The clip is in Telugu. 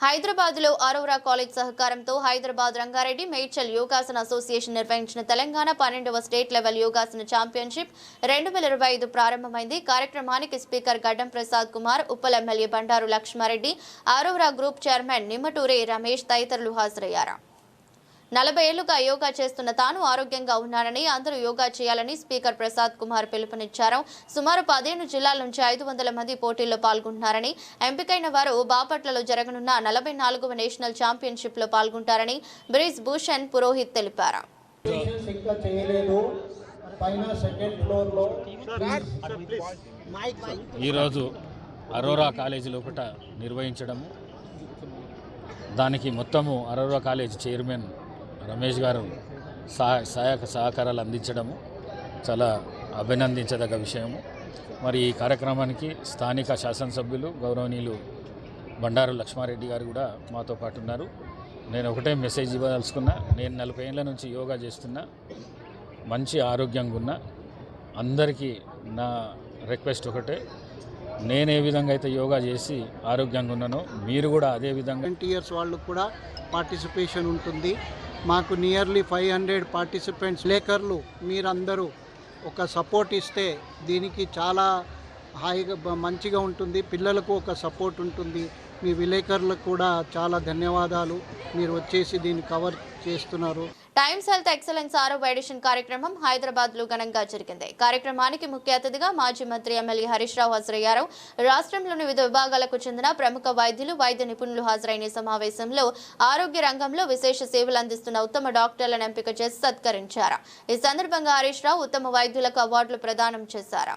హైదరాబాద్లో అరోరా కాలేజ్ సహకారంతో హైదరాబాద్ రంగారెడ్డి మేడ్చల్ యోగాసన అసోసియేషన్ నిర్వహించిన తెలంగాణ పన్నెండవ స్టేట్ లెవెల్ యోగాసన ఛాంపియన్షిప్ రెండు వేల ఇరవై ఐదు ప్రారంభమైంది. కార్యక్రమానికి speaker Gaddam Prasad Kumar Uppal MLA Bandaru Lakshmareddy Aurora group chairman Nimmaturi Ramesh తదితరులు హాజరయ్యారు. నలభై ఏళ్ళుగా యోగా చేస్తున్న తాను ఆరోగ్యంగా ఉన్నానని అందరూ యోగా చేయాలని స్పీకర్ ప్రసాద్ కుమార్ పిలుపునిచ్చారు. సుమారు పదిహేను జిల్లాల నుంచి ఐదు వందల మంది పోటీల్లో పాల్గొంటున్నారని ఎంపికైన వారు బాపట్లలో జరగనున్న నలభై నాలుగవ నేషనల్ ఛాంపియన్షిప్లో పాల్గొంటారని బ్రిజ్ భూషణ్ పురోహిత్ తెలిపారు. ఈరోజు అరోరా కాలేజీ లోపల నిర్వహించడము. దానికి మొత్తము అరోరా కాలేజ్ చైర్మన్ రమేష్ గారు సహాయక సహకారాలు అందించడము చాలా అభినందించదగ్గ విషయము. మరి ఈ కార్యక్రమానికి స్థానిక శాసనసభ్యులు గౌరవనీయులు బండారు లక్ష్మారెడ్డి గారు కూడా మాతో పాటు ఉన్నారు. నేను ఒకటే మెసేజ్ ఇవ్వదలుచుకున్నా నేను నలభై ఏళ్ళ నుంచి యోగా చేస్తున్నా మంచి ఆరోగ్యంగా ఉన్నా అందరికీ నా రిక్వెస్ట్ ఒకటే నేను ఏ విధంగా అయితే యోగా చేసి ఆరోగ్యంగా ఉన్నానో మీరు కూడా అదే విధంగా ట్వంటీ ఇయర్స్ వాళ్ళు కూడా పార్టిసిపేషన్ ఉంటుంది. మాకు నియర్లీ ఫైవ్ హండ్రెడ్ పార్టిసిపెంట్స్ లేకర్లు మీరందరూ ఒక సపోర్ట్ ఇస్తే దీనికి చాలా హాయిగా మంచిగా ఉంటుంది. పిల్లలకు ఒక సపోర్ట్ ఉంటుంది. మీ విలేకరులకు కూడా చాలా ధన్యవాదాలు. మీరు వచ్చేసి దీన్ని కవర్ చేస్తున్నారు. టైమ్స్ హెల్త్ ఎక్సలెన్స్ ఆరో ఎడిషన్ కార్యక్రమం హైదరాబాద్లో ఘనంగా జరిగింది. కార్యక్రమానికి ముఖ్య అతిథిగా మాజీ మంత్రి ఎమ్మెల్యే హరీష్ రావు హాజరయ్యారు. రాష్ట్రంలోని వివిధ విభాగాలకు చెందిన ప్రముఖ వైద్యులు వైద్య నిపుణులు హాజరైన సమావేశంలో ఆరోగ్య రంగంలో విశేష సేవలు అందిస్తున్న ఉత్తమ డాక్టర్లను ఎంపిక చేసి సత్కరించారు. ఈ సందర్భంగా హరీష్ రావు ఉత్తమ వైద్యులకు అవార్డులు ప్రదానం చేశారు.